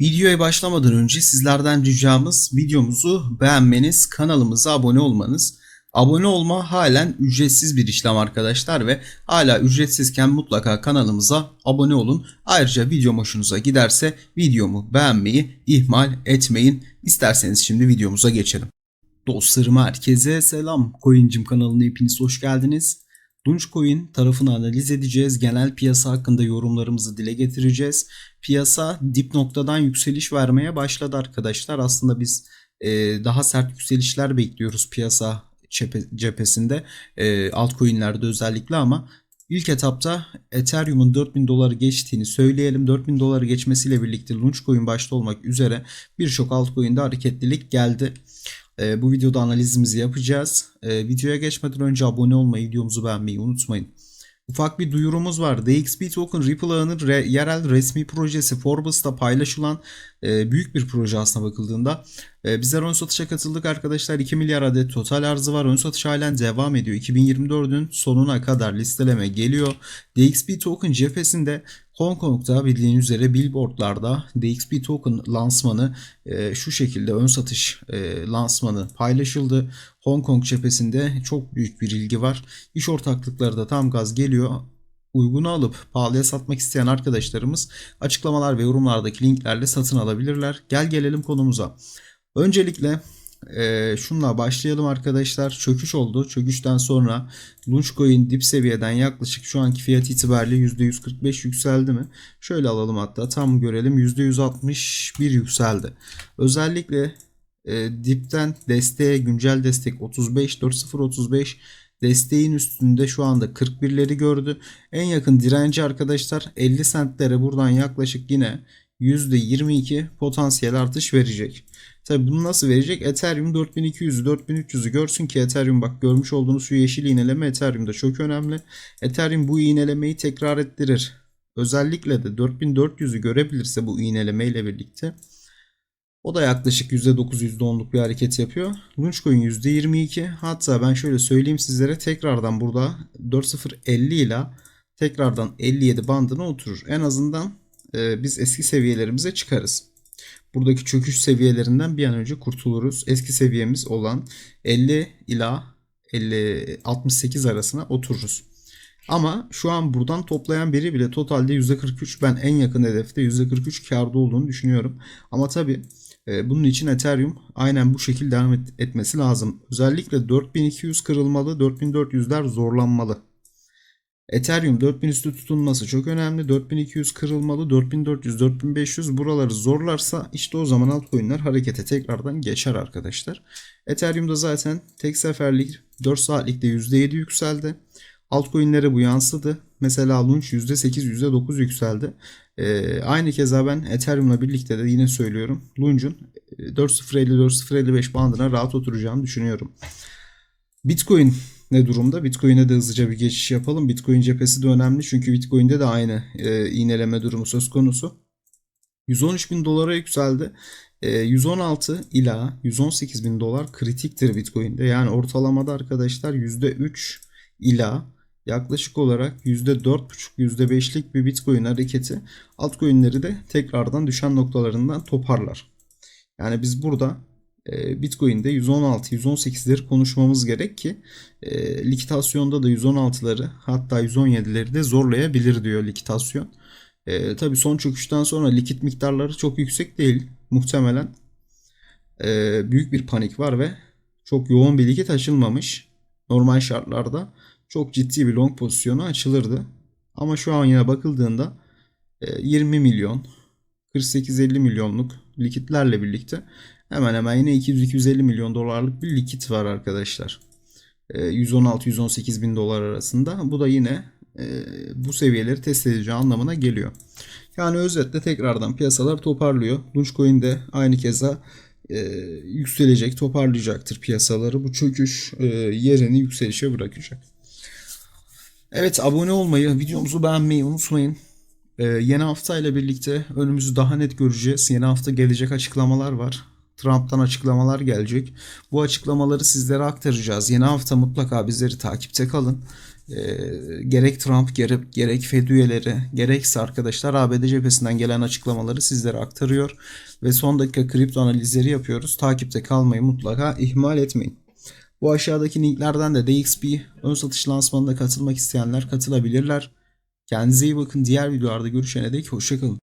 Videoya başlamadan önce sizlerden ricamız videomuzu beğenmeniz, kanalımıza abone olmanız. Abone olma halen ücretsiz bir işlem arkadaşlar ve hala ücretsizken mutlaka kanalımıza abone olun. Ayrıca videom hoşunuza giderse videomu beğenmeyi ihmal etmeyin. İsterseniz şimdi videomuza geçelim. Dostlarım herkese selam. Coincim kanalına hepiniz hoş geldiniz. Dogecoin tarafını analiz edeceğiz. Genel piyasa hakkında yorumlarımızı dile getireceğiz. Piyasa dip noktadan yükseliş vermeye başladı arkadaşlar. Aslında biz e, daha sert yükselişler bekliyoruz piyasa cephe- cephesinde. E, altcoin'lerde özellikle ama ilk etapta Ethereum'un 4000 doları geçtiğini söyleyelim. 4000 doları geçmesiyle birlikte Launchcoin başta olmak üzere birçok altcoin'de hareketlilik geldi. Ee, bu videoda analizimizi yapacağız. Ee, videoya geçmeden önce abone olmayı, videomuzu beğenmeyi unutmayın. Ufak bir duyurumuz var. DXB Token Ripple ağının re- yerel resmi projesi Forbes'ta paylaşılan e, büyük bir proje aslına bakıldığında. E, bizler ön satışa katıldık arkadaşlar. 2 milyar adet total arzı var. Ön satış halen devam ediyor. 2024'ün sonuna kadar listeleme geliyor. DXB Token cephesinde Hong Kong'da bildiğiniz üzere billboardlarda DXB Token lansmanı e, şu şekilde ön satış e, lansmanı paylaşıldı. Hong Kong cephesinde çok büyük bir ilgi var. İş ortaklıkları da tam gaz geliyor. Uygunu alıp pahalıya satmak isteyen arkadaşlarımız açıklamalar ve yorumlardaki linklerle satın alabilirler. Gel gelelim konumuza. Öncelikle e, şunla başlayalım arkadaşlar. Çöküş oldu. Çöküşten sonra Launchcoin dip seviyeden yaklaşık şu anki fiyat itibariyle %145 yükseldi mi? Şöyle alalım hatta tam görelim %161 yükseldi. Özellikle e, dipten desteğe güncel destek 35 4035 desteğin üstünde şu anda 41'leri gördü. En yakın direnci arkadaşlar 50 centlere buradan yaklaşık yine %22 potansiyel artış verecek. Tabi bunu nasıl verecek? Ethereum 4200'ü 4300'ü görsün ki Ethereum bak görmüş olduğunuz şu yeşil iğneleme Ethereum'da çok önemli. Ethereum bu iğnelemeyi tekrar ettirir. Özellikle de 4400'ü görebilirse bu iğneleme ile birlikte o da yaklaşık %9 %10'luk bir hareket yapıyor. Launchcoin %22. Hatta ben şöyle söyleyeyim sizlere tekrardan burada 4050 ile tekrardan 57 bandına oturur. En azından e, biz eski seviyelerimize çıkarız. Buradaki çöküş seviyelerinden bir an önce kurtuluruz. Eski seviyemiz olan 50 ila 50 68 arasına otururuz. Ama şu an buradan toplayan biri bile totalde %43 ben en yakın hedefte %43 karda olduğunu düşünüyorum. Ama tabi bunun için Ethereum aynen bu şekilde devam et- etmesi lazım. Özellikle 4200 kırılmalı, 4400'ler zorlanmalı. Ethereum 4000 üstü tutunması çok önemli. 4200 kırılmalı, 4400, 4500 buraları zorlarsa işte o zaman altcoin'ler harekete tekrardan geçer arkadaşlar. Ethereum'da zaten tek seferlik 4 saatlikte %7 yükseldi. Altcoin'lere bu yansıdı. Mesela Launch %8, %9 yükseldi. Ee, aynı keza ben Ethereum'la birlikte de yine söylüyorum. Launch'un 4.050-4.055 bandına rahat oturacağını düşünüyorum. Bitcoin ne durumda? Bitcoin'e de hızlıca bir geçiş yapalım. Bitcoin cephesi de önemli çünkü Bitcoin'de de aynı e, iğneleme durumu söz konusu. 113 bin dolara yükseldi. E, 116 ila 118 bin dolar kritiktir Bitcoin'de. Yani ortalamada arkadaşlar %3 ila yaklaşık olarak %4,5-%5'lik bir Bitcoin hareketi altcoin'leri de tekrardan düşen noktalarından toparlar. Yani biz burada e, Bitcoin'de 116-118'leri konuşmamız gerek ki e, likitasyonda da 116'ları hatta 117'leri de zorlayabilir diyor likitasyon. E, Tabi son çöküşten sonra likit miktarları çok yüksek değil muhtemelen. E, büyük bir panik var ve çok yoğun bir likit açılmamış. Normal şartlarda çok ciddi bir long pozisyonu açılırdı. Ama şu an yine bakıldığında e, 20 milyon 48-50 milyonluk likitlerle birlikte hemen hemen yine 200-250 milyon dolarlık bir likit var arkadaşlar. E, 116-118 bin dolar arasında. Bu da yine e, bu seviyeleri test edeceği anlamına geliyor. Yani özetle tekrardan piyasalar toparlıyor. Dogecoin de aynı keza e, yükselecek, toparlayacaktır piyasaları. Bu çöküş e, yerini yükselişe bırakacak. Evet abone olmayı, videomuzu beğenmeyi unutmayın. Ee, yeni hafta ile birlikte önümüzü daha net göreceğiz. Yeni hafta gelecek açıklamalar var. Trump'tan açıklamalar gelecek. Bu açıklamaları sizlere aktaracağız. Yeni hafta mutlaka bizleri takipte kalın. e, gerek Trump gerek, gerek Fed üyeleri gerekse arkadaşlar ABD cephesinden gelen açıklamaları sizlere aktarıyor ve son dakika kripto analizleri yapıyoruz. Takipte kalmayı mutlaka ihmal etmeyin. Bu aşağıdaki linklerden de DXP ön satış lansmanına katılmak isteyenler katılabilirler. Kendinize iyi bakın. Diğer videolarda görüşene dek hoşçakalın.